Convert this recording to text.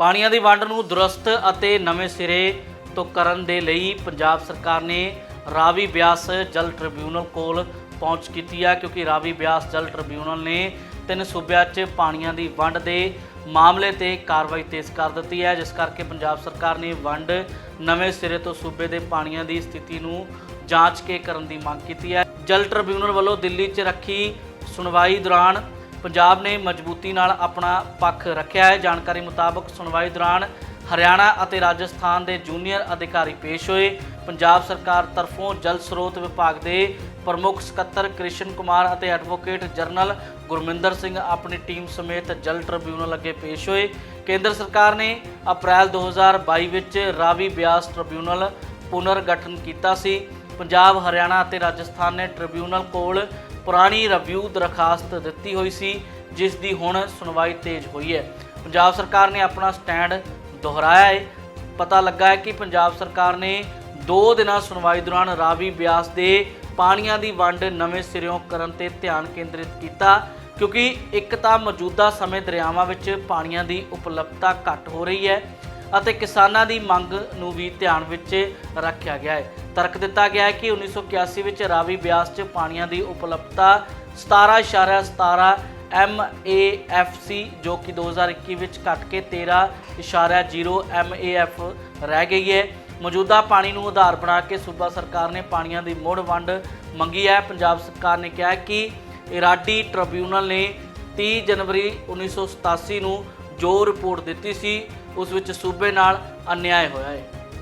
ਪਾਣੀਆਂ ਦੀ ਵੰਡ ਨੂੰ ਦੁਰਸਤ ਅਤੇ ਨਵੇਂ ਸਿਰੇ ਤੋਂ ਕਰਨ ਦੇ ਲਈ ਪੰਜਾਬ ਸਰਕਾਰ ਨੇ ਰਾਵੀ ਬਿਆਸ ਜਲ ਟ੍ਰਿਬਿਊਨਲ ਕੋਲ ਪਹੁੰਚ ਕੀਤੀ ਹੈ ਕਿਉਂਕਿ ਰਾਵੀ ਬਿਆਸ ਜਲ ਟ੍ਰਿਬਿਊਨਲ ਨੇ ਤਿੰਨ ਸੂਬਿਆਂ 'ਚ ਪਾਣੀਆਂ ਦੀ ਵੰਡ ਦੇ ਮਾਮਲੇ ਤੇ ਕਾਰਵਾਈ ਤੇਜ਼ ਕਰ ਦਿੱਤੀ ਹੈ, ਜਿਸ ਕਰਕੇ ਪੰਜਾਬ ਸਰਕਾਰ ਨੇ ਵੰਡ ਨਵੇਂ ਸਿਰੇ ਤੋਂ ਸੂਬੇ ਦੇ ਪਾਣੀਆਂ ਦੀ ਸਥਿਤੀ ਨੂੰ ਜਾਂਚ ਕੇ ਕਰਨ ਦੀ ਮੰਗ ਕੀਤੀ ਹੈ। ਜਲ ਟ੍ਰਿਬਿਊਨਲ ਵੱਲੋਂ ਦਿੱਲੀ 'ਚ ਰੱਖੀ ਸੁਣਵਾਈ ਦੌਰਾਨ ਪੰਜਾਬ ਨੇ ਮਜ਼ਬੂਤੀ ਨਾਲ ਆਪਣਾ ਪੱਖ ਰੱਖਿਆ ਹੈ। ਜਾਣਕਾਰੀ ਮੁਤਾਬਕ ਸੁਣਵਾਈ ਦੌਰਾਨ ਹਰਿਆਣਾ ਅਤੇ ਰਾਜਸਥਾਨ ਦੇ ਜੂਨੀਅਰ ਅਧਿਕਾਰੀ ਪੇਸ਼ ਹੋਏ। ਪੰਜਾਬ ਸਰਕਾਰ ਤਰਫੋਂ ਜਲ ਸਰੋਤ ਵਿਭਾਗ ਦੇ ਪ੍ਰਮੁੱਖ ਸਕੱਤਰ ਕ੍ਰਿਸ਼ਨ ਕੁਮਾਰ ਅਤੇ ਐਡਵੋਕੇਟ ਜਨਰਲ ਗੁਰਮਿੰਦਰ ਸਿੰਘ ਆਪਣੀ ਟੀਮ ਸਮੇਤ ਜਲ ਟ੍ਰਿਬਿਊਨਲ ਅੱਗੇ ਪੇਸ਼ ਹੋਏ। ਕੇਂਦਰ ਸਰਕਾਰ ਨੇ ਅਪ੍ਰੈਲ 2022 ਵਿੱਚ ਰਾਵੀ ਬਿਆਸ ਟ੍ਰਿਬਿਊਨਲ ਪੁਨਰਗਠਨ ਕੀਤਾ ਸੀ। ਪੰਜਾਬ, ਹਰਿਆਣਾ ਅਤੇ ਰਾਜਸਥਾਨ ਨੇ ਟ੍ਰਿਬਿਊਨਲ ਕੋਲ ਪੁਰਾਣੀ ਰਿਵਿਊ ਦਰਖਾਸਤ ਦਿੱਤੀ ਹੋਈ ਸੀ, ਜਿਸ ਦੀ ਹੁਣ ਸੁਣਵਾਈ ਤੇਜ਼ ਹੋਈ ਹੈ। ਪੰਜਾਬ ਸਰਕਾਰ ਨੇ ਆਪਣਾ ਸਟੈਂਡ ਦੁਹਰਾਇਆ ਹੈ। ਪਤਾ ਲੱਗਾ ਹੈ ਕਿ ਪੰਜਾਬ ਸਰਕਾਰ ਨੇ 2 ਦਿਨਾਂ ਸੁਣਵਾਈ ਦੌਰਾਨ ਰਾਵੀ ਬਿਆਸ ਦੇ ਪਾਣੀਆਂ ਦੀ ਵੰਡ ਨਵੇਂ ਸਿਰਿਓਂ ਕਰਨ ਤੇ ਧਿਆਨ ਕੇਂਦਰਿਤ ਕੀਤਾ, ਕਿਉਂਕਿ ਇੱਕ ਤਾਂ ਮੌਜੂਦਾ ਸਮੇਂ ਦਰਿਆਵਾਂ ਵਿੱਚ ਪਾਣੀਆਂ ਦੀ ਉਪਲਬਧਤਾ ਘੱਟ ਹੋ ਰਹੀ ਹੈ ਅਤੇ ਕਿਸਾਨਾਂ ਦੀ ਮੰਗ ਨੂੰ ਵੀ ਧਿਆਨ ਵਿੱਚ ਰੱਖਿਆ ਗਿਆ ਹੈ। ਤਰਕ ਦਿੱਤਾ ਗਿਆ ਹੈ ਕਿ 1981 ਵਿੱਚ ਰਾਵੀ ਬਿਆਸ 'ਚ ਪਾਣੀਆਂ ਦੀ ਉਪਲਬਧਤਾ 17.17 MAFC ਜੋ ਕਿ 2021 ਵਿੱਚ ਘਟ ਕੇ 13.0 MAF ਰਹਿ ਗਈ ਹੈ। ਮੌਜੂਦਾ ਪਾਣੀ ਨੂੰ ਆਧਾਰ ਬਣਾ ਕੇ ਸੂਬਾ ਸਰਕਾਰ ਨੇ ਪਾਣੀਆਂ ਦੀ ਮੁੜ ਵੰਡ ਮੰਗੀ ਹੈ। ਪੰਜਾਬ ਸਰਕਾਰ ਨੇ ਕਿਹਾ ਕਿ ਇਰਾਡੀ ਟ੍ਰਿਬਿਊਨਲ ਨੇ 30 ਜਨਵਰੀ 1987 ਨੂੰ ਜੋ ਰਿਪੋਰਟ ਦਿੱਤੀ ਸੀ, ਉਸ ਵਿੱਚ ਸੂਬੇ ਨਾਲ ਅਨਿਆਏ ਹੋਇਆ ਹੈ।